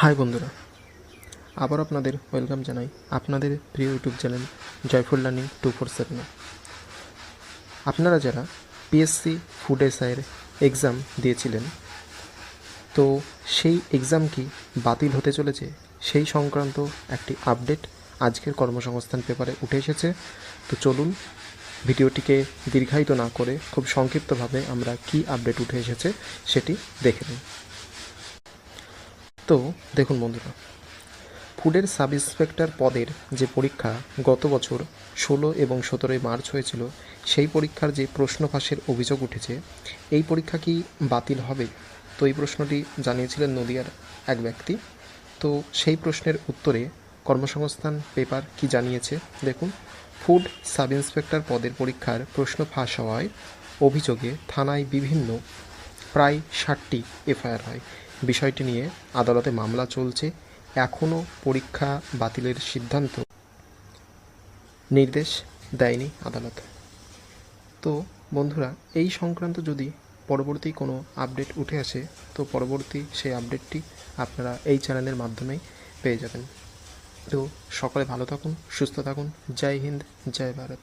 High বন্ধুরা আবার আপনাদের ওয়েলকাম জানাই আপনাদের প্রিয় YouTube channel joyful learning two four সেভেনে আপনারা যারা পিএসসি ফুড এসআইয়ের এক্সাম দিয়েছিলেন, তো সেই এক্সাম কি বাতিল হতে চলেছে? সেই সংক্রান্ত একটি আপডেট আজকের কর্মসংস্থান পেপারে উঠে এসেছে। তো চলুন ভিডিওটিকে দীর্ঘায়িত না করে খুব সংক্ষিপ্তভাবে আমরা কি আপডেট উঠে এসেছে সেটি দেখে নিই। তো দেখুন বন্ধুরা, ফুডের সাব ইন্সপেক্টর পদের যে পরীক্ষা গত বছর ষোলো এবং সতেরোই মার্চ হয়েছিল, সেই পরীক্ষার যে প্রশ্ন ফাঁসের অভিযোগ উঠেছে, এই পরীক্ষা কি বাতিল হবে? তো এই প্রশ্নটি জানিয়েছিলেন নদিয়ার এক ব্যক্তি। তো সেই প্রশ্নের উত্তরে কর্মসংস্থান পেপার কি জানিয়েছে? দেখুন, ফুড সাব ইন্সপেক্টর পদের পরীক্ষার প্রশ্ন ফাঁস হওয়ায় অভিযোগে থানায় বিভিন্ন, প্রায় ষাটটি এফআইআর হয়। বিষয়টি নিয়ে আদালতে মামলা চলছে। এখনও পরীক্ষা বাতিলের সিদ্ধান্ত নির্দেশ দেয়নি আদালত। তো বন্ধুরা, এই সংক্রান্ত যদি পরবর্তী কোনো আপডেট উঠে আসে, তো পরবর্তী সেই আপডেটটি আপনারা এই চ্যানেলের মাধ্যমেই পেয়ে যাবেন। তো সকলে ভালো থাকুন, সুস্থ থাকুন। জয় হিন্দ, জয় ভারত।